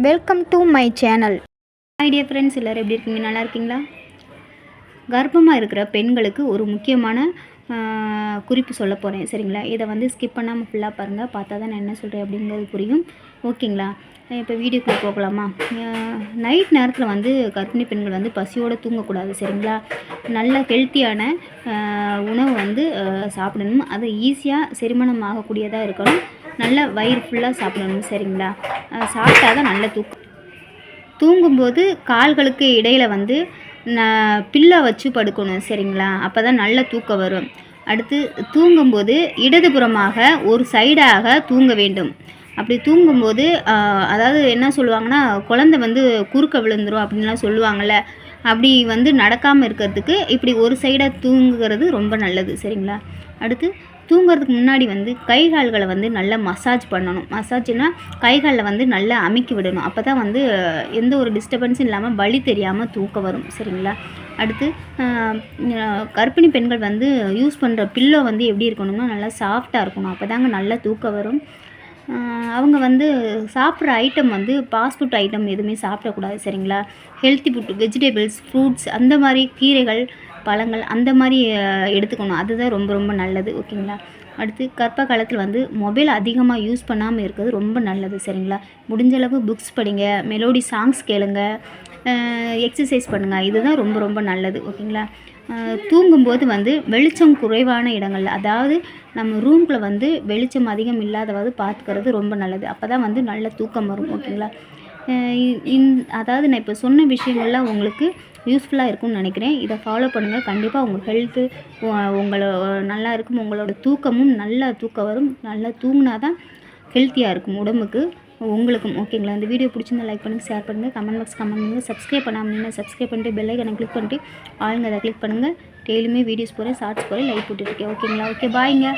Welcome to my channel idea friends எல்லோரும் எப்படி இருக்கீங்க? நல்லா இருக்கீங்களா? கர்ப்பமாக இருக்கிற பெண்களுக்கு ஒரு முக்கியமான குறிப்பு சொல்ல போகிறேன் சரிங்களா? இதை வந்து ஸ்கிப் பண்ணாமல் ஃபுல்லாக பாருங்கள் பார்த்தா தான் நான் என்ன சொல்கிறேன் அப்படிங்கிறது புரியும். ஓகேங்களா? இப்போ வீடியோக்குள்ளே போகலாமா? நைட் நேரத்தில் வந்து கர்ப்பிணி பெண்கள் வந்து பசியோடு தூங்கக்கூடாது. சரிங்களா? நல்ல ஹெல்த்தியான உணவு வந்து சாப்பிடணும். அது ஈஸியாக செரிமானம் ஆகக்கூடியதாக இருக்கணும். நல்ல வயிறு ஃபுல்லாக சாப்பிடணும் சரிங்களா? சாப்பிட்டா தான் நல்ல தூக்கம். தூங்கும்போது கால்களுக்கு இடையில வந்து நான் பில்லை வச்சு படுக்கணும் சரிங்களா? அப்போ தான் நல்ல தூக்கம் வரும். அடுத்து தூங்கும்போது இடதுபுறமாக ஒரு சைடாக தூங்க வேண்டும். அப்படி தூங்கும்போது அதாவது என்ன சொல்லுவாங்கன்னா குழந்தை வந்து குறுக்க விழுந்துடும் அப்படின்லாம் சொல்லுவாங்கள்ல அப்படி வந்து நடக்காமல் இருக்கிறதுக்கு இப்படி ஒரு சைடாக தூங்குகிறது ரொம்ப நல்லது. சரிங்களா? அடுத்து தூங்குறதுக்கு முன்னாடி வந்து கை கால்களை வந்து நல்லா மசாஜ் பண்ணணும். மசாஜ்னா கை காலில் வந்து நல்லா அமுக்கி விடணும். அப்போ தான் வந்து எந்த ஒரு டிஸ்டர்பன்ஸும் இல்லாமல் வலி தெரியாமல் தூக்கம் வரும். சரிங்களா? அடுத்து கர்ப்பிணி பெண்கள் வந்து யூஸ் பண்ணுற பில்லோ வந்து எப்படி இருக்கணும்னா நல்லா சாஃப்டாக இருக்கணும். அப்போ தாங்க நல்லா தூக்கம் வரும். அவங்க வந்து சாப்பிட்ற ஐட்டம் வந்து ஃபாஸ்ட் ஃபுட் ஐட்டம் எதுவுமே சாப்பிடக்கூடாது சரிங்களா? ஹெல்த்தி ஃபுட் வெஜிடபிள்ஸ் ஃப்ரூட்ஸ் அந்த மாதிரி கீரைகள் பழங்கள் அந்த மாதிரி எடுத்துக்கணும். அதுதான் ரொம்ப ரொம்ப நல்லது ஓகேங்களா? அடுத்து கர்ப்ப காலத்தில் வந்து மொபைல் அதிகமாக யூஸ் பண்ணாமல் இருக்கிறது ரொம்ப நல்லது சரிங்களா? முடிஞ்ச அளவு புக்ஸ் படிங்க மெலோடி சாங்ஸ் கேளுங்க எக்ஸசைஸ் பண்ணுங்கள் இதுதான் ரொம்ப ரொம்ப நல்லது ஓகேங்களா? தூங்கும்போது வந்து வெளிச்சம் குறைவான இடங்களில் அதாவது நம்ம ரூம்குள்ளே வந்து வெளிச்சம் அதிகம் இல்லாதவாது பார்த்துக்கிறது ரொம்ப நல்லது. அப்போ தான் வந்து நல்ல தூக்கம் வரும் ஓகேங்களா? இந்- அதாவது நான் இப்போ சொன்ன விஷயங்கள்லாம் உங்களுக்கு யூஸ்ஃபுல்லாக இருக்கும்னு நினைக்கிறேன். இதை ஃபாலோ பண்ணுங்கள் கண்டிப்பாக உங்கள் ஹெல்த்து உங்களை நல்லா இருக்கும். உங்களோட தூக்கமும் நல்லா தூக்கம் வரும். நல்லா தூங்கினா தான் ஹெல்த்தியாக இருக்கும் உடம்புக்கு. உங்களுக்கும் ஓகேங்களா? இந்த வீடியோ பிடிச்சிருந்தா லைக் பண்ணுங்கள் ஷேர் பண்ணுங்கள் கமெண்ட் பாக்ஸ் கமெண்ட் பண்ணுங்கள் சப்ஸ்கிரைப் பண்ணாமல் சப்ஸ்கிரைப் பண்ணிட்டு பெல்லைக்கனை கிளிக் பண்ணிட்டு ஆளுங்க அதை கிளிக் பண்ணுங்கள் டெய்லியுமே வீடியோஸ் போகிறேன் ஷார்ட்ஸ் போகிறேன் லைக் போட்டுருக்கேன் ஓகேங்களா? ஓகே பாய்ங்க